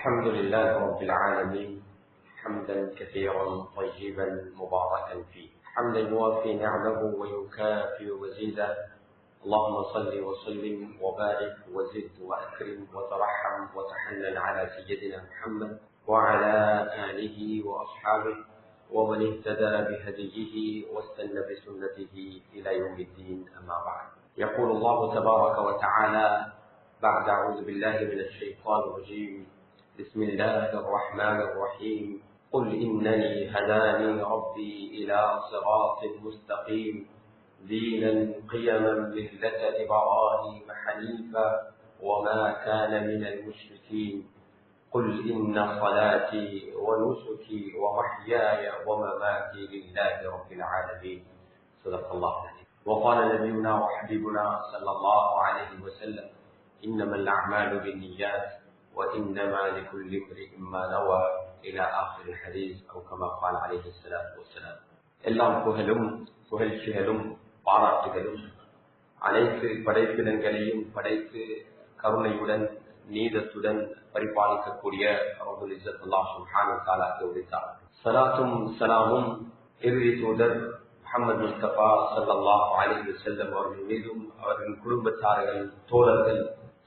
الحمد لله رب العالمين حمدا كثيرا طيبا مباركا فيه. حمدا يوافي نعمه ويكافئ مزيدا اللهم صل وسلم وبارك وزد وأكرم وترحم وتحنن على سيدنا محمد وعلى آله وأصحابه ومن اهتدى بهديه واستنى بسنته إلى يوم الدين أما بعد. يقول الله تبارك وتعالى بعد أعوذ بالله من الشيطان الرجيم. بسم الله الرحمن الرحيم. قل إنني هداني ربي إلى صراط مستقيم. دينا قيما ملة إبراهيم حنيفا وما كان من المشركين. قل إن صلاتي ونسكي ومحياي ومماتي لله رب العالمين. صدق الله العظيم. وقال نبينا وحبيبنا صلى الله عليه وسلم إنما الأعمال بالنيات وإنما لكل امرئ ما نوى إلى آخر الحديث أو كما قال عليه الصلاة والسلام எல்லாம் புகழும் புகழ்ச்சிகளும் பாராட்டுகளும் அனைத்து படைப்பிடங்களையும் படைத்து கருணையுடன் நீதத்துடன் பரிபாலிக்கக்கூடிய உரித்தார் சலாத்தும் சலாமும் இறுதி தூதர் முகமது முஸ்தபா சல்லாஹ் அலிஹு செல்லம் அவர்கள் மீதும் அவர்கள் குடும்பத்தார்கள் தோழர்கள்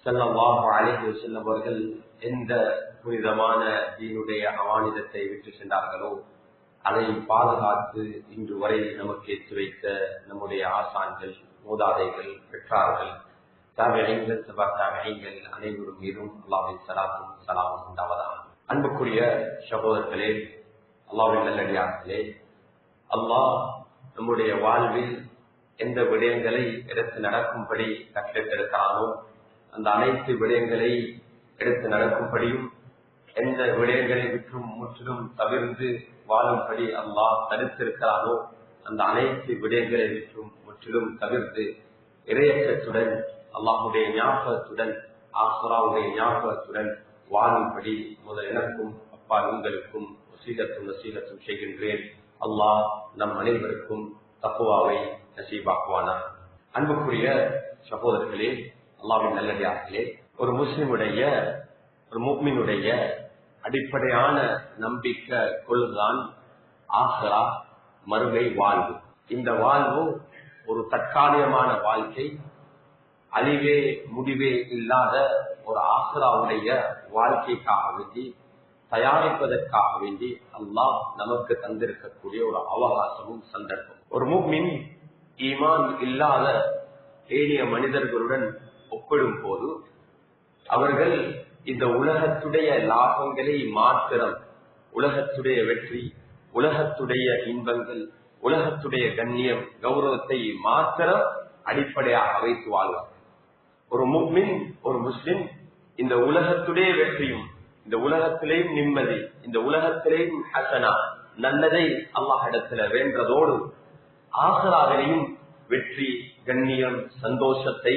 சல்லாஹ் அலிஹு செல்லம் எந்த புனிதமான தீனுடைய அமானிதத்தை விட்டு சென்றார்களோ அதை பாதுகாத்து இன்று வரை நமக்கு ஏற்று வைத்த நம்முடைய ஆசான்கள் மூதாதைகள் பெற்றார்கள் தாவியங்கள் சபா அனைவரும் மீதும் அல்லாவின் சலாத்தும் சலாமும் உண்டாவதாக. அன்புக்குரிய சகோதரர்களே அல்லாவின் நல்லடியார்களே அல்லாஹ் நம்முடைய வாழ்வில் எந்த விடயங்களை எடுத்து நடக்கும்படி கட்டெடுக்கிறானோ அந்த அனைத்து விடயங்களை எடுத்து நடக்கும்படியும் எந்த விடயங்களை விற்றும் முற்றிலும் தவிர்த்து வாழும்படி அல்லாஹ் தடுத்திருக்கிறானோ அந்த அனைத்து விடயங்களை விற்றும் முற்றிலும் தவிர்த்து இரையச்சத்துடன் அல்லாஹுடைய ஞாபகத்துடன் ஆசுராவுடைய ஞாபகத்துடன் வாழும்படி முதல் எனக்கும் அப்பா உங்களுக்கும் வசீகத்தும் வசீகத்தும் செய்கின்றேன். அல்லாஹ் நம் அனைவருக்கும் தப்புவாவை நசீபாக்குவானா அன்புக்குரிய சகோதரர்களே அல்லாவின் நல்லடியார்களே ஒரு முஸ்லிமுடைய ஒரு முக்மினுடைய அடிப்படையான நம்பிக்கை கொள்ளுதான் ஆசரா மறுமை வாழ்வு. இந்த வாழ்வு ஒரு தற்காலிகமான வாழ்க்கை அழிவே முடிவே இல்லாத ஒரு ஆசராவுடைய வாழ்க்கைக்காக வேண்டி தயாரிப்பதற்காக வேண்டி அல்லாஹ் நமக்கு தந்திருக்கக்கூடிய ஒரு அவகாசமும் சந்தர்ப்பம் ஒரு முக்மின் ஈமான் இல்லாத ஏனைய மனிதர்களுடன் ஒப்பிடும் போது அவர்கள் இந்த உலகத்துடைய லாபங்களை மாத்திரம் உலகத்துடைய வெற்றி உலகத்துடைய இன்பங்கள் உலகத்துடைய கண்ணியம் கௌரவத்தை மாத்திரம் அடிப்படையாக வைத்து வாழ்வார் ஒரு முக்மின் ஒரு முஸ்லிம் இந்த உலகத்துடைய வெற்றியும் இந்த உலகத்திலேயும் நிம்மதி இந்த உலகத்திலேயும் ஹசனா நல்லதை அல்லாஹிடத்துல வேண்டதோடு ஆசராவிலையும் வெற்றி கண்ணியம் சந்தோஷத்தை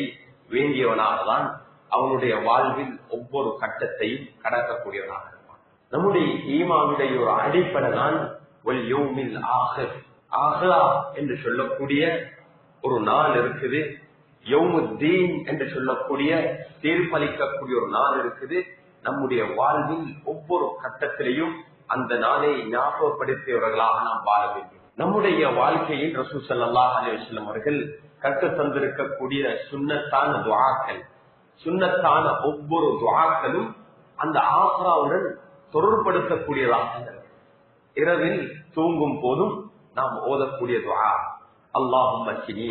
வேண்டியவனாக தான் அவனுடைய வாழ்வில் ஒவ்வொரு கட்டத்தையும் கடக்கக்கூடியவனாக இருப்பான். நம்முடைய ஈமாவுடைய ஒரு அடிப்படை தான் ஆஹ்ரா. என்று சொல்லக்கூடிய ஒரு நாள் இருக்குது. யௌமுத்தீன் என்று சொல்லக்கூடிய தீர்ப்பளிக்கக்கூடிய ஒரு நாள் இருக்குது. நம்முடைய வாழ்வில் ஒவ்வொரு கட்டத்திலையும் அந்த நாளை ஞாபகப்படுத்தியவர்களாக நாம் வாழ வேண்டும். நம்முடைய வாழ்க்கையில் ரசூ சல்லாஹ் அலிவசல்லம் அவர்கள் கற்று தந்திருக்கக்கூடிய சுண்ணத்தான துவாக்கள் சுண்ணத்தான ஒவ்வொரு துவாக்களும் அந்த ஆசாவுடன் தொடர்படுத்தக்கூடியதாக இரவில் தூங்கும் போதும் நாம் ஓதக்கூடிய துவா அல்லாஹும் சினி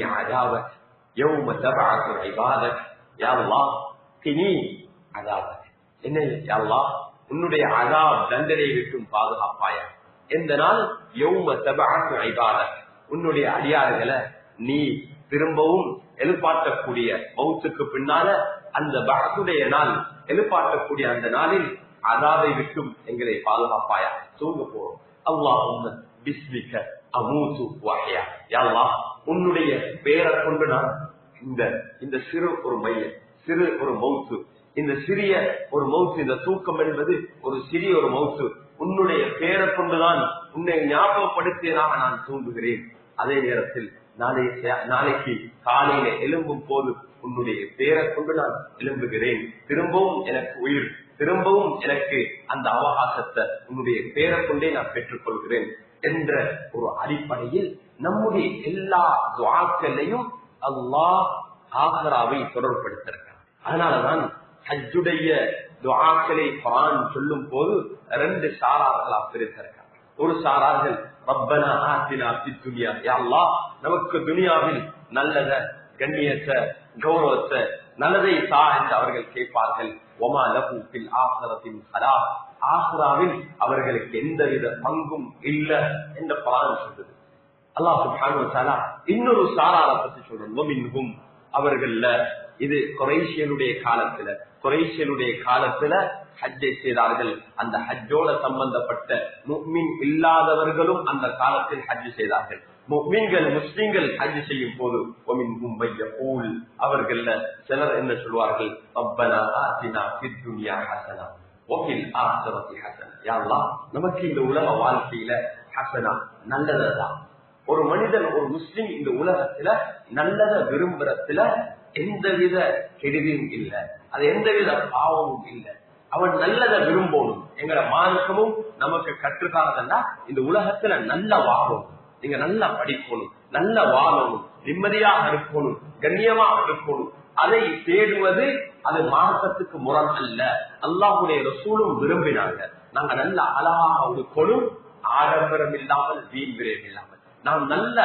யௌம தபஅது இபாதத் யா சினி அஜாவத் என்ன அல்லாஹ் உன்னுடைய அஜாப் தண்டனை விட்டும் பாதுகாப்பாயா? எந்த நாள்? யௌம தபஅது இபாதத் உன்னுடைய அடியார்களை நீ திரும்பவும் எழுப்பாட்டக்கூடிய மௌத்துக்கு பின்னால அந்த பகத்துடைய நாள் எழுப்பாட்டக்கூடிய அந்த நாளில் அதாவை விட்டும் எங்களை பாதுகாப்பாயா? தூங்க போறோம். அல்லாஹ் பிஸ்மிக்க அமூசு வாஹியா. யாழ்லா உன்னுடைய பெயரை கொண்டு நான் இந்த இந்த சிறு ஒரு மைய சிறு ஒரு மவுத்து இந்த சிறிய ஒரு மவுத்து இந்த தூக்கம் என்பது ஒரு சிறிய ஒரு மவுத்து உன்னுடைய பெயரை கொண்டுதான் உன்னை ஞாபகப்படுத்தியதாக நான் தூங்குகிறேன். அதே நேரத்தில் நாளை நாளைக்கு காலையில எழும்பும் போது உன்னுடைய பேரை கொண்டு நான் எழும்புகிறேன். திரும்பவும் எனக்கு உயிர் திரும்பவும் எனக்கு அந்த அவகாசத்தை உன்னுடைய பேரை கொண்டே நான் பெற்றுக் கொள்கிறேன் என்ற ஒரு அடிப்படையில் நம்முடைய எல்லா துவாக்களையும் அல்லாஹ் ஆகராவை தொடர்படுத்திருக்கிறார் அதனாலதான் ஹஜ்ஜுடைய துவாக்களை குரான் சொல்லும் போது ரெண்டு சாரார்களா பிரித்திருக்கிறார் ஒரு சாரார்கள் ரப்பனா ஆத்தினா துனியா யாழ்லா நமக்கு துனியாவில் நல்லத கண்ணியத்தை கௌரவத்தை நல்லதை தா என்று அவர்கள் கேட்பார்கள் ஒமா லபூப்பில் ஆசரத்தின் ஹலா ஆசராவில் அவர்களுக்கு எந்தவித பங்கும் இல்லை என்ற பலன் சொல்றது அல்லாஹ் சுபானு இன்னொரு சாரார பத்தி சொல்றோம் அவர்கள்ல இது குறைசியனுடைய காலத்துல குறைசியனுடைய காலத்துல ஹஜ்ஜை செய்தார்கள். அந்த ஹஜ்ஜோட சம்பந்தப்பட்ட முக்மின் இல்லாதவர்களும் அந்த காலத்தில் ஹஜ்ஜு செய்தார்கள். முக்மீன்கள் முஸ்லீம்கள் ஹஜ்ஜு செய்யும் போது ஒமின் கும்பைய போல் சிலர் என்ன சொல்வார்கள்? அப்பனா ஆசினா சித்துனியா ஹசனா. யாரெல்லாம் நமக்கு இந்த உலக வாழ்க்கையில ஹசனா நல்லதான் ஒரு மனிதன் ஒரு முஸ்லீம் இந்த உலகத்துல நல்லதை விரும்புறதுல எந்தவித கெடுதியும் இல்லை. அது எந்தவித பாவமும் இல்லை. அவன் நல்லதை விரும்பணும். எங்களை மார்க்கமும் நமக்கு கற்றுக்கானதுன்னா இந்த உலகத்துல நல்ல வாழும் நீங்க நல்லா படிக்கணும் நல்ல வாழணும் நிம்மதியாக இருக்கணும் கண்ணியமாக இருக்கணும். அதை தேடுவது அது மார்க்கத்துக்கு முரண் அல்ல. அல்லாஹுடைய ரசூலும் விரும்பினாங்க. நாங்க நல்ல அழகாக இருக்கணும் ஆடம்பரம் இல்லாமல் வீண் இல்லாமல். நாம் நல்ல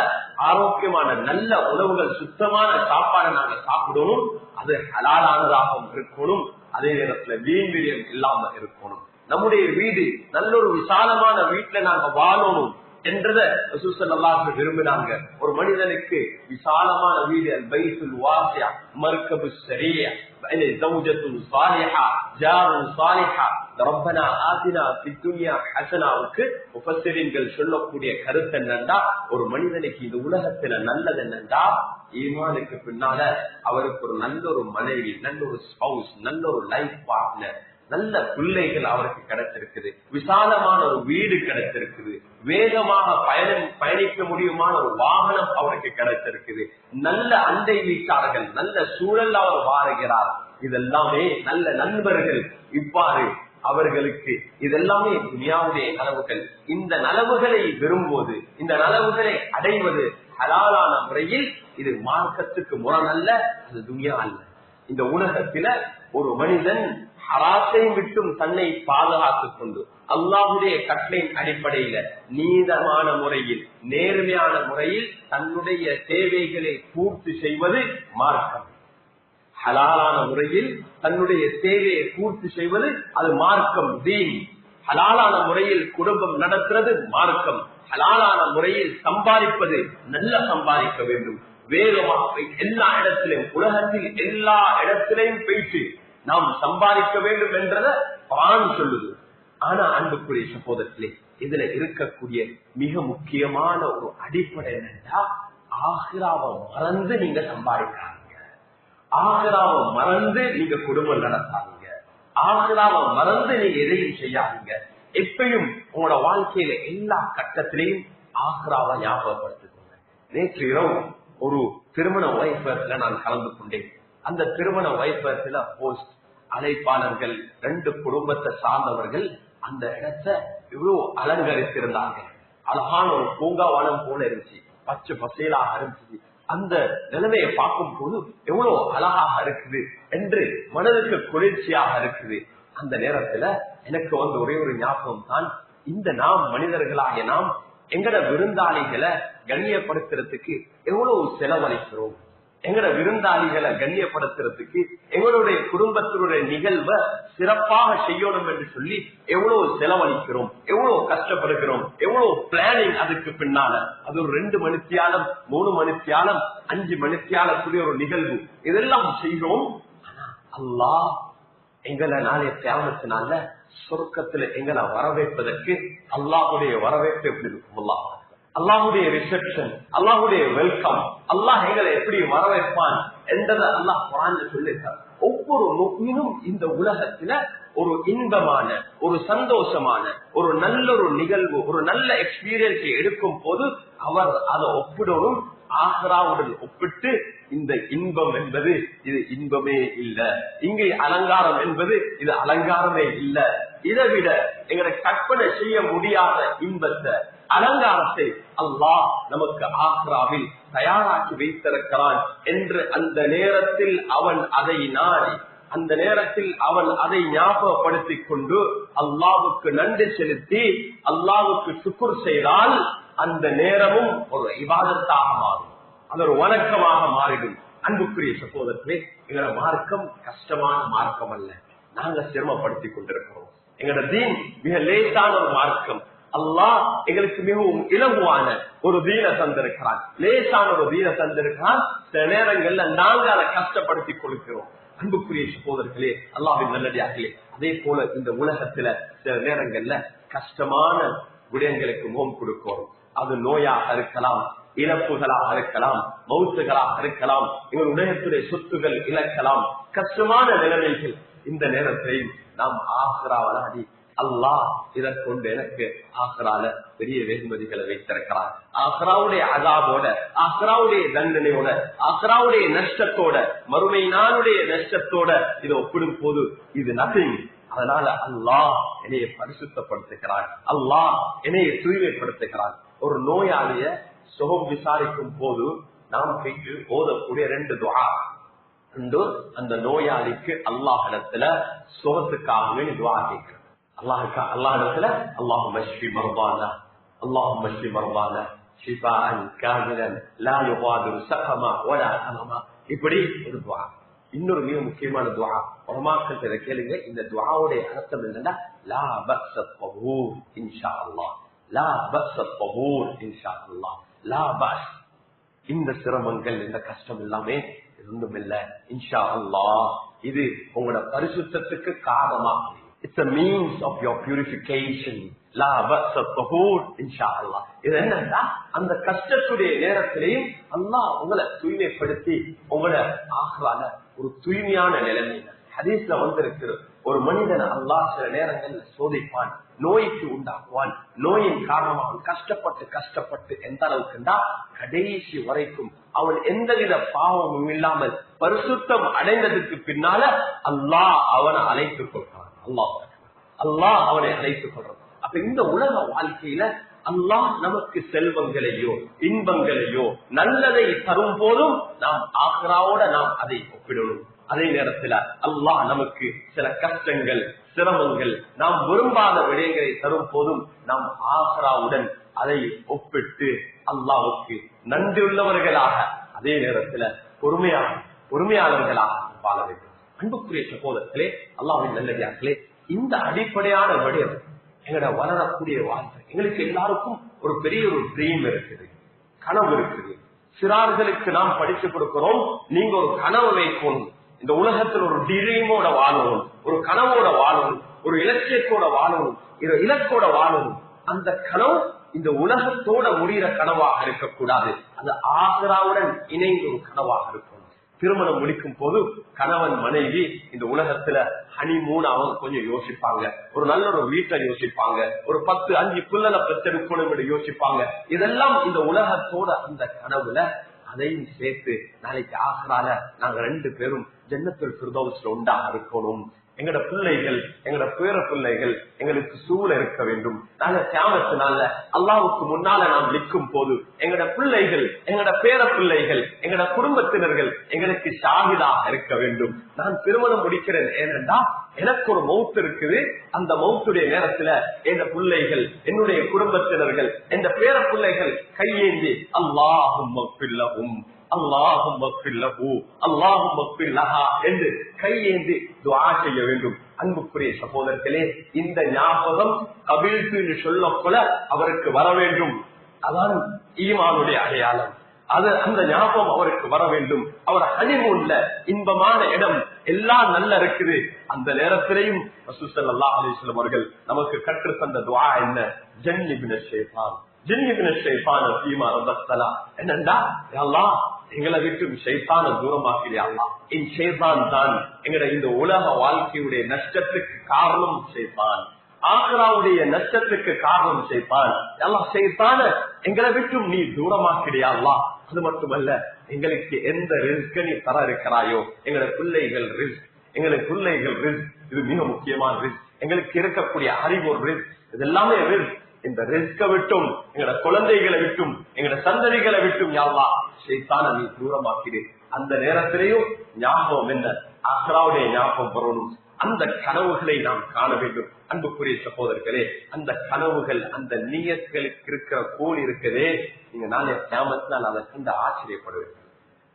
ஆரோக்கியமான நல்ல உணவுகள் சுத்தமான சாப்பாடை நாங்க சாப்பிடணும். அது ஹலாலானதாகவும் இருக்கணும். அதே நேரத்துல வீண்விரியம் இல்லாம இருக்கணும். நம்முடைய வீடு நல்ல ஒரு விசாலமான வீட்டுல நாங்க வாழணும் என்றத விரும்பினாங்க. ஒரு மனிதனுக்கு விசாலமான வீடு பைத்துல் வாசியா மர்கபு சரியா. فإن زوجة صالحة جار صالحة ربنا آتنا في الدنيا حسنة وكت وفسرين قل شنو كوريا كرت النندا ورمني ذلك يدوله تنا نلا النندا إيمانك في النالا أورك ورنلا ورمني نلا ورسحوس نلا ورلايف بارنر நல்ல பிள்ளைகள் அவருக்கு கிடைச்சிருக்குது விசாலமான ஒரு வீடு கிடைச்சிருக்குது வேகமாக பயணம் பயணிக்க முடியுமான ஒரு வாகனம் அவருக்கு கிடைச்சிருக்குது நல்ல அண்டை வீட்டார்கள் நல்ல சூழல் அவர் வாருகிறார். இதெல்லாமே நல்ல நண்பர்கள். இவ்வாறு அவர்களுக்கு இதெல்லாமே துனியாவுடைய நலவுகள். இந்த நலவுகளை விரும்புவது இந்த நலவுகளை அடைவது ஹலாலான முறையில் இது மார்க்கத்துக்கு முரணல்ல அது துனியா அல்ல. இந்த உலகத்தில ஒரு மனிதன் அராசையும் விட்டும் தன்னை பாதுகாத்துக் கொண்டு அல்லாஹுடைய கட்டளையின் அடிப்படையில நீதமான முறையில் நேர்மையான முறையில் தன்னுடைய தேவைகளை பூர்த்தி செய்வது மார்க்கம். ஹலாலான முறையில் தன்னுடைய தேவையை பூர்த்தி செய்வது அது மார்க்கம் தீன். ஹலாலான முறையில் குடும்பம் நடத்துறது மார்க்கம். ஹலாலான முறையில் சம்பாதிப்பது நல்ல சம்பாதிக்க வேண்டும். வேகமாக எல்லா இடத்திலும் உலகத்தில் எல்லா இடத்திலையும் போயிட்டு நாம் சம்பாதிக்க வேண்டும் என்றத பான் சொல்லுது. ஆனா அன்புக்குரிய சகோதரத்திலே இதுல இருக்கக்கூடிய மிக முக்கியமான ஒரு அடிப்படை என்னன்னா ஆஹிராவை மறந்து நீங்க சம்பாதிக்காதீங்க. ஆஹிராவை மறந்து நீங்க குடும்பம் நடத்தாதீங்க. ஆஹிராவை மறந்து நீங்க எதையும் செய்யாதீங்க. எப்பயும் உங்களோட வாழ்க்கையில எல்லா கட்டத்திலையும் ஆஹிராவை ஞாபகப்படுத்திக்கோங்க. நேற்று இரவு ஒரு திருமண வைபவத்துல நான் கலந்து கொண்டேன். அந்த திருமண வைபவத்துல போஸ்ட் அழைப்பாளர்கள் ரெண்டு குடும்பத்தை சார்ந்தவர்கள் அந்த இடத்தை இவ்வளவு அலங்கரித்திருந்தார்கள். அழகான ஒரு பூங்காவனம் போல இருந்துச்சு. பச்சை பசேலாக இருந்துச்சு. அந்த நிலைமையை பார்க்கும் போது எவ்வளவு அழகாக இருக்குது என்று மனதுக்கு குளிர்ச்சியாக இருக்குது. அந்த நேரத்துல எனக்கு வந்து ஒரே ஒரு ஞாபகம் தான் இந்த நாம் மனிதர்களாகிய நாம் எங்கட விருந்தாளிகளை கண்ணியப்படுத்துறதுக்கு எவ்வளவு செலவழிக்கிறோம். எங்கட விருந்தாளிகளை கண்ணியப்படுத்துறதுக்கு எங்களுடைய குடும்பத்தினுடைய நிகழ்வை சிறப்பாக செய்யணும் என்று சொல்லி எவ்வளவு செலவழிக்கிறோம் எவ்வளவு கஷ்டப்படுகிறோம் எவ்வளவு பிளானிங் அதுக்கு பின்னால. அது ஒரு ரெண்டு மணித்தியாலம் மூணு மணித்தியாலம் அஞ்சு மணித்தியாலத்துடைய ஒரு நிகழ்வு. இதெல்லாம் செய்கிறோம். அல்லாஹ் எங்களை நாளைய தியாகத்தினால சொர்க்கத்துல எங்களை வரவேற்பதற்கு அல்லாஹுடைய வரவேற்பு எப்படி இருக்கும் அல்லாஹ் அல்லாஹுடைய ரிசப்ஷன் அல்லாஹுடைய வெல்கம் அல்லாஹ் எங்களை எப்படி வரவேற்பான் என்றதை அல்லாஹ் குரான் சொல்லிட்டார் ஒவ்வொரு முக்மினும் இந்த உலகத்துல ஒரு இன்பமான ஒரு சந்தோஷமான ஒரு நல்ல ஒரு நிகழ்வு ஒரு நல்ல எக்ஸ்பீரியன்ஸ் எடுக்கும் போது அவர் அதை ஒப்பிடணும் ஆஹ்ராவுடன் ஒப்பிட்டு இந்த இன்பம் என்பது இது இன்பமே இல்ல. இங்கே அலங்காரம் என்பது இது அலங்காரமே இல்ல. இதை விட எங்களை கற்பனை செய்ய முடியாத இன்பத்தை அலங்காரத்தை அல்லாஹ் நமக்கு ஆக்ராவில் தயாராக்கி வைத்திருக்கிறான் என்று அந்த நேரத்தில் அவன் அதை நாடி அந்த நேரத்தில் அவன் அதை ஞாபகப்படுத்திக் கொண்டு அல்லாவுக்கு நன்றி செலுத்தி அல்லாவுக்கு சுக்குர் செய்தால் அந்த நேரமும் ஒரு இவாதத்தாக மாறும். அது ஒரு வணக்கமாக மாறிடும். அன்புக்குரிய சகோதரர்களே எங்களோட மார்க்கம் கஷ்டமான மார்க்கம் அல்ல நாங்க சிரமப்படுத்திக் கொண்டிருக்கிறோம். எங்களோட தீன் மிக லேசான ஒரு மார்க்கம். அல்லாஹ் எங்களுக்கு மிகவும் இலகுவான ஒரு தீன தந்திருக்கிறான். லேசான ஒரு தீன தந்திருக்கிறான். சில நேரங்கள்ல நாங்க அதை கஷ்டப்படுத்தி கொடுக்கிறோம். அன்புக்குரிய சகோதரர்களே அல்லாவின் நல்லடியார்களே அதே போல இந்த உலகத்துல சில நேரங்கள்ல கஷ்டமான விடயங்களுக்கு முகம் கொடுக்கிறோம். அது நோயாக இருக்கலாம் இழப்புகளாக இருக்கலாம் மவுத்துகளாக இருக்கலாம் எங்கள் உலகத்துடைய சொத்துகள் இழக்கலாம். கஷ்டமான நிலைமைகள் இந்த நேரத்தை நாம் ஆசிராவலாடி அல்லாஹ் இதை கொண்டு எனக்கு ஆக்ரால பெரிய வெகுமதிகளை வைத்திருக்கிறார். ஆக்ராவுடைய அதாபோட ஆக்ராவுடைய தண்டனையோட ஆக்ராவுடைய நஷ்டத்தோட மறுமை நாளுடைய நஷ்டத்தோட இதை ஒப்பிடும் போது இது நதிங் அதனால அல்லாஹ் என்னைய பரிசுத்தப்படுத்துகிறார். அல்லாஹ் என்னைய தூய்மைப்படுத்துகிறார். ஒரு நோயாளிய சுகம் விசாரிக்கும் போது நாம் போயிட்டு ஓதக்கூடிய ரெண்டு துவா உண்டு அந்த நோயாளிக்கு அல்லாஹ் இடத்துல சுகத்துக்காகவே துவா கேட்கிறோம் அல்லாஹுக்கா அல்லாஹ் இடத்துல அல்லாஹு மஷ்வி மர்பானா அல்லாஹு மஷ்வி மர்பானா காமிலன் லா யுகாதிரு சகமா வலா அலமா இப்படி ஒரு துவா. இன்னொரு மிக முக்கியமான துவா. கேளுங்க. இந்த துவாவுடைய அர்த்தம் என்னன்னா லா பக்ஸ பகூர் இன்ஷா அல்லாஹ் லா பக்ஸ பகூர் இன்ஷா அல்லாஹ் லா பஸ் இந்த சிரமங்கள் இந்த கஷ்டம் எல்லாமே ஒன்றும் இல்ல இன்ஷா அல்லாஹ் இது உங்களோட பரிசுத்தத்துக்கு காரணமாக it's a means of your purification. லா பக்ஸ இன்ஷா அல்லாஹ் இது என்னன்னா அந்த கஷ்டத்துடைய நேரத்திலையும் அல்லாஹ் உங்களை தூய்மைப்படுத்தி உங்களை ஆகலான ஒரு தூய்மையான நிலைமையில ஹதீஸ்ல வந்திருக்கிற ஒரு மனிதன் அல்லாஹ் சில நேரங்கள்ல சோதிப்பான் நோய்க்கு உண்டாக்குவான். நோயின் காரணமாக அவன் கஷ்டப்பட்டு கஷ்டப்பட்டு எந்த அளவுக்குண்டா? கடைசி வரைக்கும் அவன் எந்தவித பாவமும் இல்லாமல் பரிசுத்தம் அடைந்ததுக்கு பின்னால அல்லாஹ் அவனை அழைத்துக் கொண்டான் அல்லாஹ் அல்லாஹ் அவனை அழைத்துக் கொள்றான் அப்ப இந்த உலக வாழ்க்கையில அல்லாஹ் நமக்கு செல்வங்களையோ இன்பங்களையோ நல்லதை தரும் போதும் நாம் ஆக்ராவோட நாம் அதை ஒப்பிடணும். அதே நேரத்துல அல்லாஹ் நமக்கு சில கஷ்டங்கள் சிரமங்கள் நாம் விரும்பாத விடயங்களை தரும் போதும் நாம் ஆக்ராவுடன் அதை ஒப்பிட்டு அல்லாவுக்கு நன்றியுள்ளவர்களாக அதே நேரத்துல பொறுமையாக பொறுமையாளர்களாக வாழ வேண்டும். அன்புக்குரிய சகோதரர்களே அல்லாவின் நல்லதார்களே இந்த அடிப்படையான விடயம் எங்களோட வளரக்கூடிய வாழ்க்கை எங்களுக்கு எல்லாருக்கும் ஒரு பெரிய ஒரு ட்ரீம் இருக்குது கனவு இருக்குது. சிறார்களுக்கு நாம் படிச்சு கொடுக்கிறோம் நீங்க ஒரு கனவு வைக்கணும். இந்த உலகத்தில் ஒரு டிரீமோட வாழணும் ஒரு கனவோட வாழணும் ஒரு இலட்சியத்தோட வாழணும் ஒரு இலக்கோட வாழணும். அந்த கனவு இந்த உலகத்தோட முடிகிற கனவாக இருக்கக்கூடாது. அந்த ஆசராவுடன் இணைந்த ஒரு கனவாக இருக்கும் திருமணம் முடிக்கும் போது கணவன் மனைவி இந்த உலகத்துல ஹனிமூன் அவங்க கொஞ்சம் யோசிப்பாங்க. ஒரு நல்ல ஒரு வீட்டை யோசிப்பாங்க. ஒரு பத்து அஞ்சு பிள்ளை பெற்றெடுக்கணும் யோசிப்பாங்க. இதெல்லாம் இந்த உலகத்தோட அந்த கனவுல அதையும் சேர்த்து நாளைக்கு ஆசரால நாங்க ரெண்டு பேரும் ஜன்னத்தில் பிரதோஷத்துல உண்டாக இருக்கணும். எங்கட பிள்ளைகள் எங்கட பேர பிள்ளைகள் எங்களுக்கு சூழ இருக்க வேண்டும். நாங்க தியாகத்தினால அல்லாவுக்கு முன்னால நாம் நிற்கும் போது எங்கட பிள்ளைகள் எங்கட பேர பிள்ளைகள் எங்கட குடும்பத்தினர்கள் எங்களுக்கு ஷாகிதாக இருக்க வேண்டும். நான் திருமணம் முடிக்கிறேன். ஏனென்றா எனக்கு ஒரு மவுத்து இருக்குது. அந்த மவுத்துடைய நேரத்துல என் பிள்ளைகள் என்னுடைய குடும்பத்தினர்கள் என் பேர பிள்ளைகள் கையேந்தி அல்லாஹும் அல்லாஹும் அல்லாஹும் என்று கையேந்தி துவா செய்ய வேண்டும். அன்புக்குரிய சகோதரர்களே இந்த ஞாபகம் கபிழ்த்து சொல்லப்போல அவருக்கு வர வேண்டும். அதான் ஈமானுடைய அடையாளம். அது அந்த ஞாபகம் அவருக்கு வர வேண்டும். அவர் ஹனிமூன்ல இன்பமான இடம் எல்லாம் நல்லா இருக்குது. அந்த நேரத்திலையும் ரசூசல்லா அலிஸ்லம் அவர்கள் நமக்கு கற்று தந்த துவா என்ன? ஜன்னிபின ஷேபான் ஜின்னிபின சீமா ரபத்தலா என்னண்டா? அல்லாஹ் எங்களை விட்டு ஷைத்தான தூரமாக்கிறியா என் ஷேதான் தான் எங்கட இந்த உலக வாழ்க்கையுடைய நஷ்டத்துக்கு காரணம் ஷேதான் ஆக்ராவுடைய நஷ்டத்துக்கு காரணம் செய்தான் எல்லாம் செய்தான எங்களை விட்டும் நீ தூரமாக்கிறியா அது மட்டுமல்ல எங்களுக்கு எந்த ரிஸ்க நீ தர இருக்கிறாயோ எங்களை பிள்ளைகள் ரிஸ்க் எங்களுக்கு பிள்ளைகள் ரிஸ்க் இது மிக முக்கியமான ரிஸ்க். எங்களுக்கு இருக்கக்கூடிய அறிவு ஒரு ரிஸ்க் இது எல்லாமே ரிஸ்க். இந்த ரிஸ்க விட்டும் எங்களோட குழந்தைகளை விட்டும் எங்களோட சந்ததிகளை விட்டும் யாவா செய்தான நீ தூரமாக்கிறேன் அந்த நேரத்திலேயும் ஞாபகம் என்ன? அக்ராவுடைய ஞாபகம் வரணும். அந்த கனவுகளை நாம் காண வேண்டும். அன்புக்குரிய சகோதரர்களே அந்த கனவுகள் அந்த நீயர்களுக்கு இருக்கிற கோல் இருக்குதே. நீங்க நாளை கிராமத்தினால் அதை கண்டு ஆச்சரியப்படுவீர்கள்.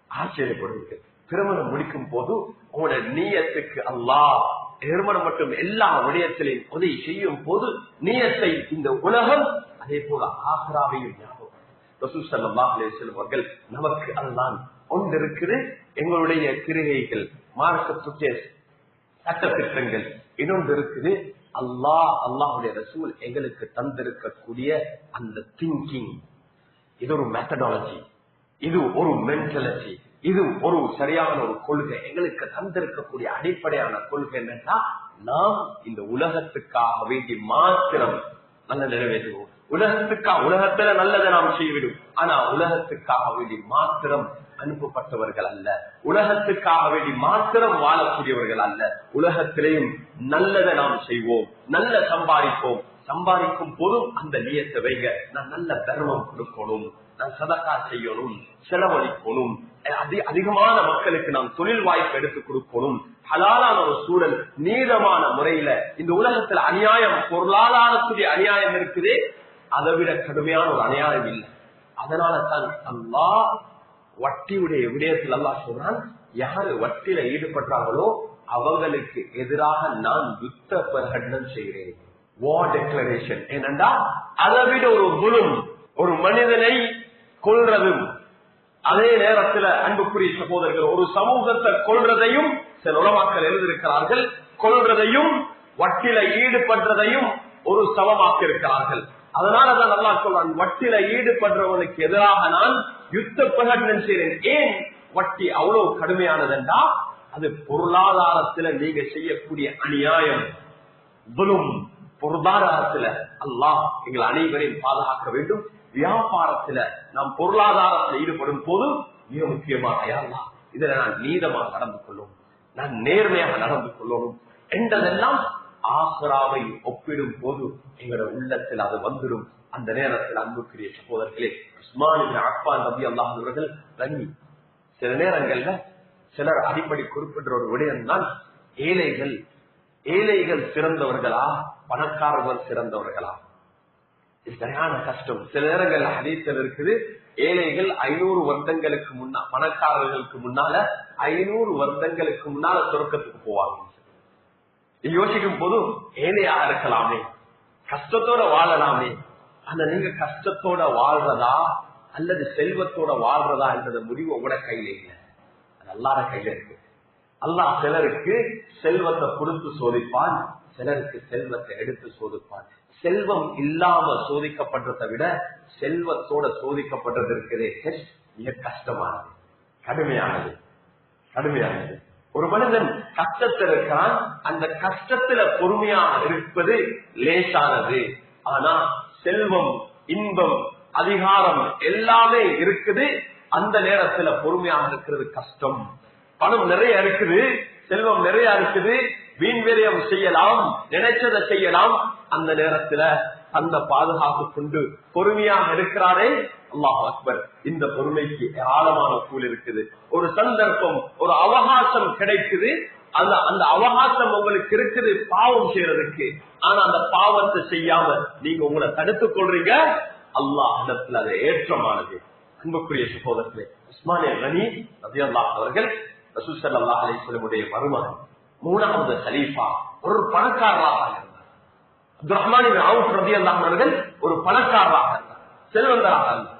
ஆச்சரியப்படுவீர்கள். திருமணம் முடிக்கும் போது உங்களோட நீயத்துக்கு அல்லாஹ் திருமணம் மட்டும் எல்லா விடயத்திலையும் உதவி செய்யும் போது நீயத்தை இந்த உலகம் அதே போல ஆக்ராவையும் ஞாபகம். அவர்கள் நமக்கு அதுதான் ஒன்று இருக்குது எங்களுடைய கிரிகைகள் மார்க்கத்துடைய சட்டத்திட்டங்கள் இன்னொன்று இருக்குது அல்லாஹ் அல்லாஹுடைய ரசூல் எங்களுக்கு தந்திருக்கக்கூடிய அந்த திங்கிங் இது ஒரு மெத்தடாலஜி இது ஒரு மென்டாலிட்டி இது ஒரு சரியான ஒரு கொள்கை. எங்களுக்கு தந்திருக்கக்கூடிய அடிப்படையான கொள்கை என்னன்னா நாம் இந்த உலகத்துக்காக வேண்டி மாத்திரம் நல்ல நிறைவேற்றுவோம். உலகத்துக்காக உலகத்துல நல்லதை நாம் செய்விடும் ஆனா உலகத்துக்காக வேண்டி மாத்திரம் அனுப்பப்பட்டவர்கள் அல்ல. உலகத்துக்காக வேண்டி மாத்திரம் வாழக்கூடியவர்கள் அல்ல. உலகத்திலேயும் நல்லதை நாம் செய்வோம். நல்ல சம்பாதிப்போம். சம்பாதிக்கும் போதும் அந்த நியத்தை வைங்க. நான் நல்ல தர்மம் கொடுக்கணும். நான் சதக்கா செய்யணும் செலவழிக்கணும். அதிகமான மக்களுக்கு நாம் தொழில் வாய்ப்பு எடுத்து கொடுக்கணும். ஹலாலான ஒரு சூழல் நீளமான முறையில இந்த உலகத்துல அநியாயம் பொருளாதாரத்துடைய அநியாயம் இருக்குதே. அதை விட கடுமையான ஒரு அநியாயம் இல்லை. அதனால தான் அல்லா வட்டியுடைய விடயத்தில் அல்லா சொல்றான் யாரு வட்டியில ஈடுபட்டார்களோ அவங்களுக்கு எதிராக நான் யுத்த பிரகடனம் செய்கிறேன். வார் டெக்ளரேஷன் ஏனென்றா அதை விட ஒரு குலும் ஒரு மனிதனை கொள்றதும் அதே நேரத்தில் அன்புக்குரிய சகோதரர்கள் ஒரு சமூகத்தை கொள்றதையும் சில உலமாக்கள் எழுதியிருக்கிறார்கள் கொள்றதையும் வட்டில ஈடுபடுறதையும் ஒரு சமமாக்க இருக்கிறார்கள் அதனாலதான் நல்லா சொல்றான் வட்டில ஈடுபடுறவனுக்கு எதிராக நான் யுத்த பிரகடனம் செய்கிறேன். ஏன்? வட்டி அவ்வளவு கடுமையானதுண்டா அது பொருளாதாரத்துல நீங்க செய்யக்கூடிய அநியாயம். பொருளாதாரத்துல அல்லாஹ் எங்கள் அனைவரையும் பாதுகாக்க வேண்டும். வியாபாரத்துல நாம் பொருளாதாரத்தில் ஈடுபடும் போது மிக முக்கியமாக யாரெல்லாம் இதுல நான் நீதமாக நடந்து கொள்ளும் நான் நேர்மையாக நடந்து கொள்ளணும் என்றதெல்லாம் ஆசராவை ஒப்பிடும் போது எங்களோட உள்ளத்தில் அது வந்துடும். அந்த நேரத்தில் அன்புக்குரிய சகோதரர்களே உஸ்மானின் அப்பான் நபி அல்லாஹ் அவர்கள் சில நேரங்கள்ல சிலர் அடிப்படை குறிப்பிட்ட ஒரு விடயம்தான் ஏழைகள் ஏழைகள் சிறந்தவர்களா பணக்காரர்கள் சிறந்தவர்களா? சரியான கஷ்டம். சில நேரங்கள்ல ஹதீசல் இருக்குது ஏழைகள் ஐநூறு வருடங்களுக்கு முன்னா பணக்காரர்களுக்கு முன்னால ஐநூறு வருடங்களுக்கு முன்னால சொர்க்கத்துக்கு போவாங்க. யோசிக்கும் போது ஏழையா இருக்கலாமே. கஷ்டத்தோட வாழலாமே. ஆனா நீங்க கஷ்டத்தோட வாழ்றதா அல்லது செல்வத்தோட வாழ்றதா என்ற முடிவு உங்களோட கையில இல்லை. அது அல்லாத கையில இருக்கு. அல்லாஹ் சிலருக்கு செல்வத்தை கொடுத்து சோதிப்பான் சிலருக்கு செல்வத்தை எடுத்து சோதிப்பான். செல்வம் இல்லாம சோதிக்கப்படுறதை விட செல்வத்தோட சோதிக்கப்படுறது இருக்கிறதே டெஸ்ட் மிக கஷ்டமானது. கடுமையானது. கடுமையானது. ஒரு மனிதன் கஷ்டத்தில் இருக்கான் அந்த கஷ்டத்துல பொறுமையாக இருப்பது லேசானது. ஆனா செல்வம் இன்பம் அதிகாரம் எல்லாமே இருக்குது. அந்த நேரத்துல பொறுமையாக இருக்கிறது கஷ்டம். பணம் நிறைய இருக்குது செல்வம் நிறைய இருக்குது. வீண்விரயம் செய்யலாம் நினைச்சதை செய்யலாம். அந்த நேரத்துல அந்த பாதுகாப்பு கொண்டு பொறுமையாக இருக்கிறாரே அல்லாஹ் அக்பர். இந்த பொறுமைக்கு ஆழமான கூல் இருக்குது. ஒரு சந்தர்ப்பம் ஒரு அவகாசம் கிடைக்குது. அந்த அந்த அவகாசம் உங்களுக்கு இருக்குது பாவம் செய்யறதுக்கு. ஆனா அந்த பாவத்தை செய்யாம நீங்க உங்களை தடுத்துக் கொள்றீங்க. அல்லாஹ் இடத்துல அது ஏற்றமானது. அன்புக்குரிய சகோதரத்திலே உஸ்மானிய ரனி ரதி அல்லாஹ் அவர்கள் ரசூசல் அல்லாஹ் அலிஸ்வலமுடைய மருமகன். மூணாவது ஹலீஃபா ஒரு பணக்காரராக இருந்தார். அப்துல் ரஹ்மான் ஒரு பணக்காரராக இருந்தார். செல்வந்தராக இருந்தார்.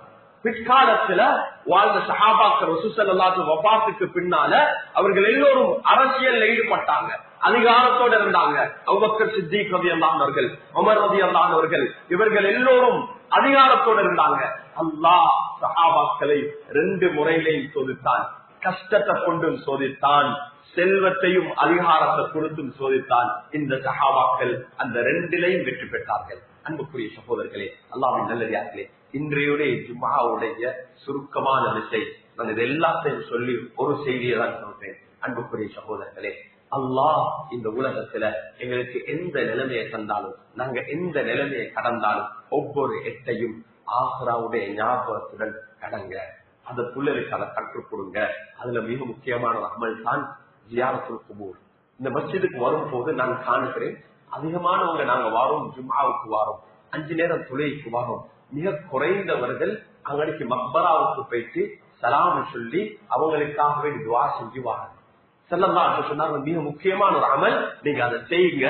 பிற்காலத்துல வாழ்ந்த சஹாபாக்கள் ரசூசல்லாத்து வபாத்துக்கு பின்னால அவர்கள் எல்லோரும் அரசியல் ஈடுபட்டாங்க. அதிகாரத்தோட இருந்தாங்க. அவ்வக்கர் சித்திக் ரவி அல்லாதவர்கள் உமர் ரவி அல்லாதவர்கள் இவர்கள் எல்லோரும் அதிகாரத்தோட இருந்தாங்க. அல்லாஹ் சஹாபாக்களை ரெண்டு முறையிலையும் தொகுத்தான் கஷ்டத்தை கொண்டும் சோதித்தான் செல்வத்தையும் அதிகாரத்தை கொடுத்தும் சோதித்தான் இந்த சகாபாக்கள் அந்த ரெண்டிலையும் வெற்றி பெற்றார்கள். அன்புக்குரிய சகோதரர்களே அல்லாவின் நல்லதார்களே இன்றையுடைய ஜும்மாவுடைய சுருக்கமான விசை நான் இது எல்லாத்தையும் சொல்லி ஒரு செய்தியை தான் சொல்றேன். அன்புக்குரிய சகோதரர்களே அல்லாஹ் இந்த உலகத்துல எங்களுக்கு எந்த நிலைமையை தந்தாலும் நாங்க எந்த நிலைமையை கடந்தாலும் ஒவ்வொரு எட்டையும் ஆஹ்ராவுடைய ஞாபகத்துடன் கடங்க. அந்த பிள்ளைகளுக்கு அதை கற்றுக் கொடுங்க. அதுல மிக முக்கியமான அமல் தான் ஜியாரத்துல் குபூர். இந்த மஸ்ஜிதுக்கு வரும்போது நான் காணுகிறேன் அதிகமானவங்க நாங்க வாரோம் ஜும்மாவுக்கு வாரோம். அஞ்சு நேரம் தொழிலுக்கு வாரோம். மிக குறைந்தவர்கள் அங்கடிக்கு மக்பராவுக்கு போயிட்டு சலாம் சொல்லி அவங்களுக்காகவே துவா செஞ்சு வாங்க செல்லம்மா சொன்னாங்க மிக முக்கியமான ஒரு அமல் நீங்க அதை செய்யுங்க.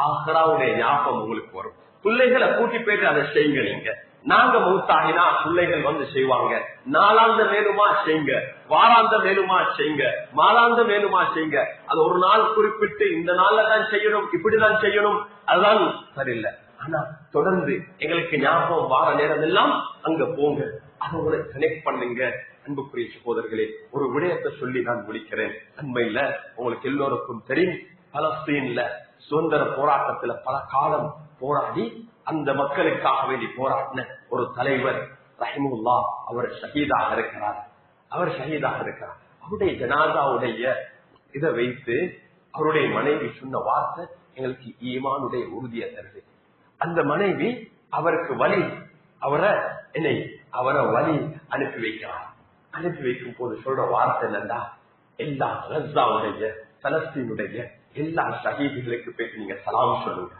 ஆஹ்ராவுடைய ஞாபகம் உங்களுக்கு வரும். பிள்ளைகளை கூட்டி போயிட்டு அதை செய்யுங்க நீங்க. நாங்க மூத்தாகினா பிள்ளைகள் வந்து செய்வாங்க. நாலாந்த மேலுமா செய்யுங்க வாராந்த மேலுமா செய்யுங்க மாலாந்த மேலுமா செய்யுங்க அது ஒரு நாள் குறிப்பிட்டு இந்த நாள்ல தான் செய்யணும் இப்படிதான் செய்யணும். அதுதான் சரியில்லை. ஆனா தொடர்ந்து எங்களுக்கு ஞாபகம் வார நேரம் எல்லாம் அங்க போங்க. அதோட கனெக்ட் பண்ணுங்க அன்புக்குரிய சகோதரர்களே. ஒரு விடயத்தை சொல்லி நான் முடிக்கிறேன். அண்மையில உங்களுக்கு எல்லோருக்கும் தெரியும் பலஸ்தீன்ல சுதந்திர போராட்டத்துல பல காலம் போராடி அந்த மக்களுக்காக வேண்டி போராடின ஒரு தலைவர் ரஹிமுல்லா அவர் ஷஹீதாக இருக்கிறார். அவர் ஷஹீதாக இருக்கிறார். அவருடைய ஜனாதாவுடைய இதை வைத்து அவருடைய மனைவி சொன்ன வார்த்தை எங்களுக்கு ஈமானுடைய உறுதியை தருது. அந்த மனைவி அவருக்கு வழி அவரை என்னை அவரை வழி அனுப்பி வைக்கிறார். அனுப்பி வைக்கும் போது சொல்ற வார்த்தை என்னண்டா? எல்லா ரஸ்தாவுடைய பலஸ்தீனுடைய எல்லா ஷஹீதுகளுக்கு போயிட்டு நீங்க சலாம் சொல்லுங்க.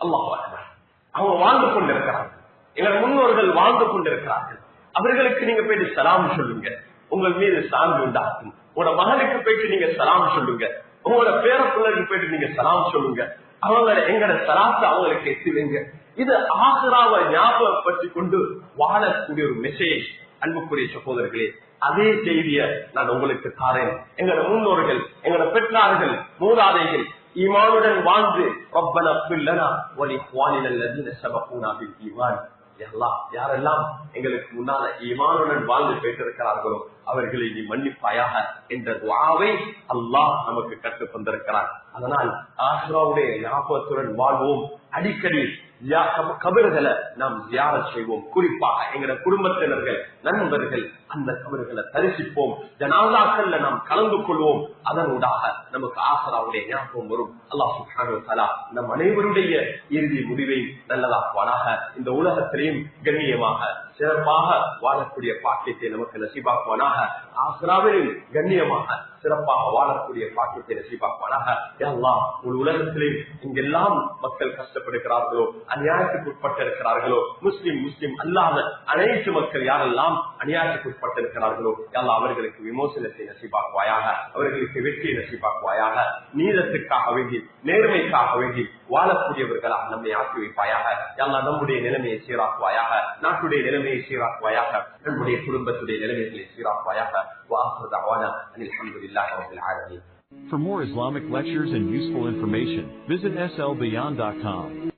அல்லாஹ் அவங்க வாழ்ந்து கொண்டிருக்கிறார்கள். எங்கள் முன்னோர்கள் வாழ்ந்து கொண்டிருக்கிறார்கள். அவர்களுக்கு நீங்க போயிட்டு சலாம் சொல்லுங்க. உங்கள் மீது சார்ந்து உண்டாகும். உங்களோட மகனுக்கு போயிட்டு நீங்க சலாம் சொல்லுங்க. உங்களோட பேர பிள்ளைக்கு போயிட்டு நீங்க சலாம் சொல்லுங்க. அவங்க எங்கட சலாத்தை அவங்களுக்கு எத்தி வைங்க. இது ஆசராவை ஞாபகப்படுத்தி கொண்டு வாழக்கூடிய ஒரு மெசேஜ் அன்புக்குரிய சகோதரர்களே அதே செய்திய நான் உங்களுக்கு தாரேன். எங்களோட முன்னோர்கள் எங்களோட பெற்றார்கள் மூதாதைகள் ஈமானுடன் வாழ்ந்து ரப்பன பில்லனா ஒலி குவானினல்லதீன சபகூனா பில் ஈமான். எல்லாம் யாரெல்லாம் எங்களுக்கு முன்னால ஈமானுடன் வாழ்ந்து பெற்றிருக்கிறார்களோ அவர்களை நீ மன்னிப்பாயாக என்ற துவாவை அல்லாஹ் நமக்கு கற்றுத் தந்திருக்கிறார் அதனால் ஆஹ்ராவுடைய ஞாபகத்துடன் வாழ்வோம். அடிக்கடி கபறுகளை நாம் தியான செய்வோம். குறிப்பாக எங்களோட குடும்பத்தினர்கள் நண்பர்கள் அந்த கபறுகளை தரிசிப்போம். ஜனாதாக்கள்ல நாம் கலந்து கொள்வோம். அதனூடாக நமக்கு ஆசராவுடைய ஞாபகம் வரும். அல்லாஹ் சுஹானு நம் அனைவருடைய இறுதி முடிவை நல்லதாக்குவானாக. இந்த உலகத்திலையும் கண்ணியமாக சிறப்பாக வாழக்கூடிய பாக்கியத்தை நமக்கு நசிபாக்குவானாக. ஆசிராவிலும் கண்ணியமாக சிறப்பாக வாழக்கூடிய பாக்கியத்தை நசிபாக்குவானாக. எல்லாம் ஒரு உலகத்திலே இங்கெல்லாம் மக்கள் கஷ்டப்படுகிறார்களோ அநியாயத்துக்கு உட்பட்டிருக்கிறார்களோ முஸ்லிம் முஸ்லிம் அல்லாத அனைத்து மக்கள் யாரெல்லாம் அநியாயத்துக்கு உட்பட்டிருக்கிறார்களோ எல்லாம் அவர்களுக்கு விமோசனத்தை நசிபாக்குவாயாக அவர்களுக்கு வெற்றியை நசிபாக்குவாயாக நீளத்துக்காக வேண்டி நேர்மைக்காக வேண்டி வாழக்கூடியவர்களாக நம்மை ஆக்கி வைப்பாயாக. எல்லாம் நம்முடைய நிலைமையை சீராக்குவாயாக நாட்டுடைய நிலைமையை For more Islamic lectures and useful information, visit slbeyond.com.